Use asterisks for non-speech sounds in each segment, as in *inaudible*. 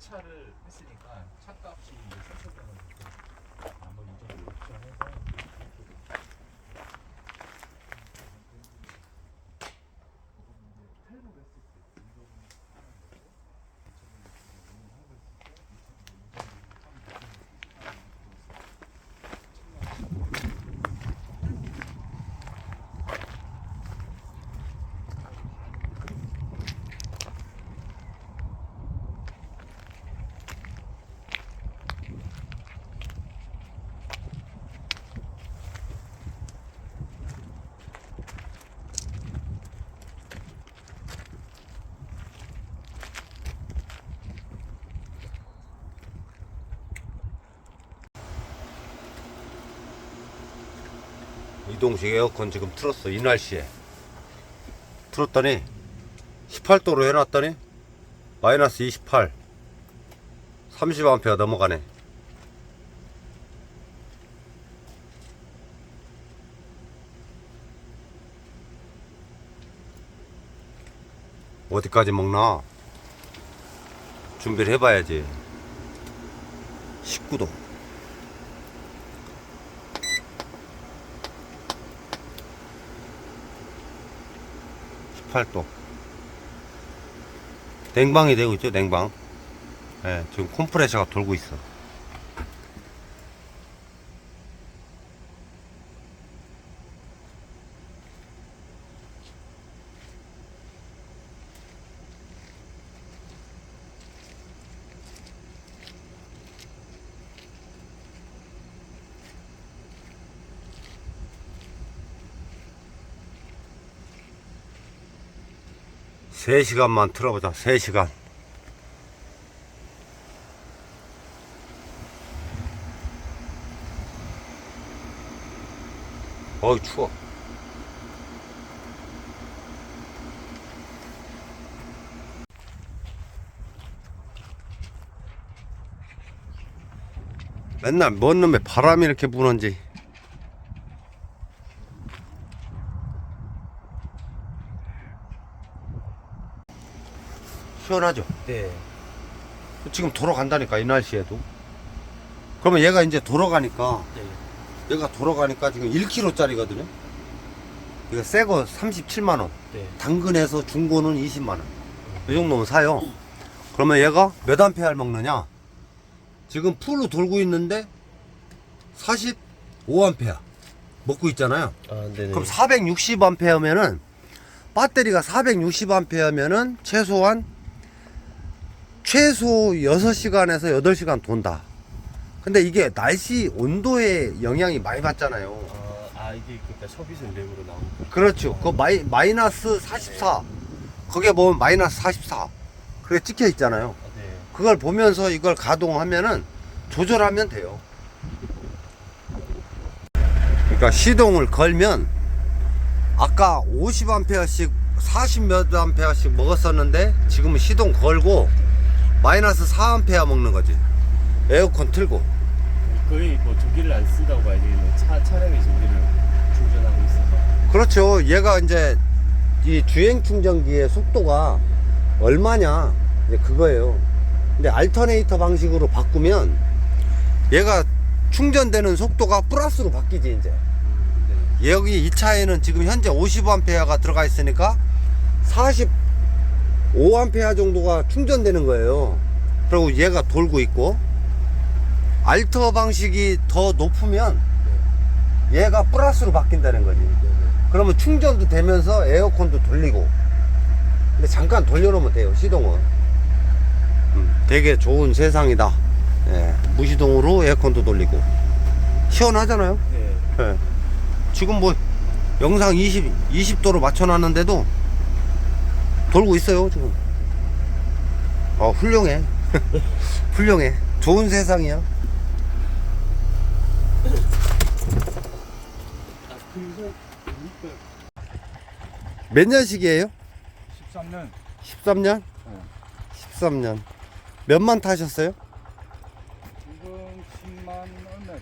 차를 했으니까 차값이 이제 셀프가지고 한번 이 정도 옵션해서 이동식 에어컨 지금 틀었어 이 날씨에. 틀었더니? 18도로 해놨더니? 마이너스 28 30A 넘어가네. 어디까지 먹나? 준비를 해봐야지. 19도 18도. 냉방이 되고 있죠, 냉방. 예, 지금 컴프레셔가 돌고 있어. 세시간만 틀어보자, 세시간 어이, 추워. 맨날 뭔 놈의 바람이 이렇게 부는지. 시원하죠? 네. 지금 돌아간다니까 이 날씨에도 그러면 얘가 이제 돌아가니까 네. 얘가 돌아가니까 지금 1kg짜리거든요 이거 새거 37만 원 네. 당근에서 중고는 20만 원 이 정도면 사요 그러면 얘가 몇 암페어를 먹느냐 지금 풀로 돌고 있는데 45암페어 먹고 있잖아요 아, 네네. 그럼 460암페어면은 배터리가 460암페어면은 최소한 최소 6시간에서 8시간 돈다. 근데 이게 날씨 온도에 영향이 많이 받잖아요. 아, 아, 이게 그러니까 서비스 렉으로 나온 거. 그렇죠. 그 마이, 마이너스 44. 거기에 보면 마이너스 44. 그게 찍혀 있잖아요. 아, 네. 그걸 보면서 이걸 가동하면은 조절하면 돼요. 그러니까 시동을 걸면 아까 50암페어씩 40몇 암페어씩 먹었었는데 지금은 시동 걸고 마이너스 4암페어 먹는 거지. 에어컨 틀고. 거의 뭐 전기를 안 쓴다고 봐야 되겠네. 차 차량에 전기를 충전하고 있어서. 그렇죠. 얘가 이제 이 주행 충전기의 속도가 얼마냐 이제 그거예요. 근데 알터네이터 방식으로 바꾸면 얘가 충전되는 속도가 플러스로 바뀌지 이제. 여기 이 차에는 지금 현재 50A 들어가 있으니까 45A 정도가 충전되는 거예요. 그리고 얘가 돌고 있고 알터 방식이 더 높으면 얘가 플러스로 바뀐다는 거지. 그러면 충전도 되면서 에어컨도 돌리고. 근데 잠깐 돌려놓으면 돼요, 시동은. 음, 되게 좋은 세상이다. 예, 무시동으로 에어컨도 돌리고. 시원하잖아요? 네. 예. 지금 뭐, 영상 20, 20도로 맞춰놨는데도 돌고 있어요, 지금. 어, 훌륭해. *laughs* 훌륭해. 좋은 세상이야. 몇 년식이에요? 13년 13년? 네. 13년. 몇만 타셨어요? 지금 10만 얼마 했는데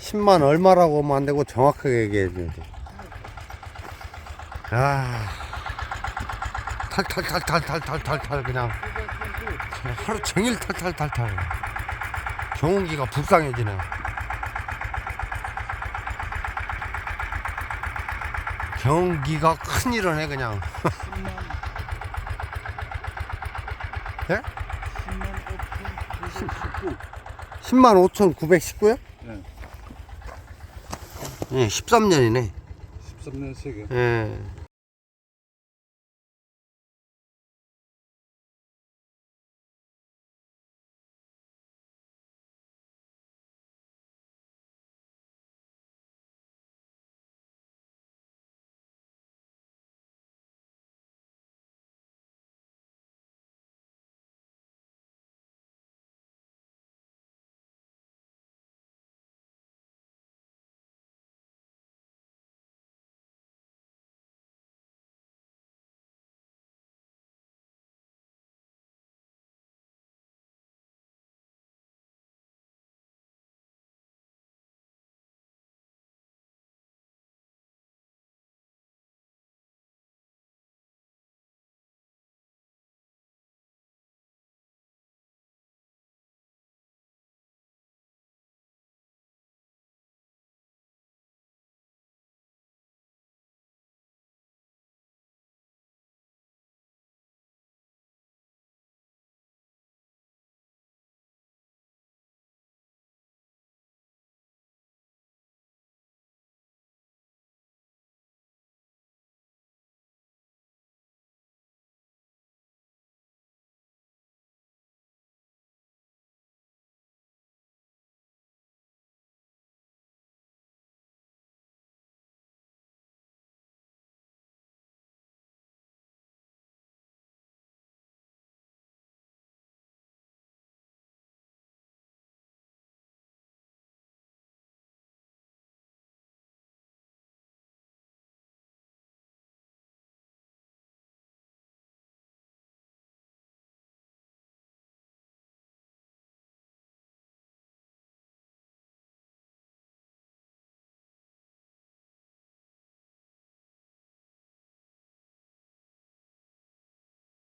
10만 얼마라고 하면 안 되고 정확하게 얘기해 줘야 돼. 아. 탈탈탈탈탈탈탈 그냥 하루 종일 탈탈탈탈 경운기가 불쌍해지네 경운기가 큰일을 해 그냥 *laughs* 예? 10만 5,919요? 네. 예, 13년이네. 13년 세계. 예.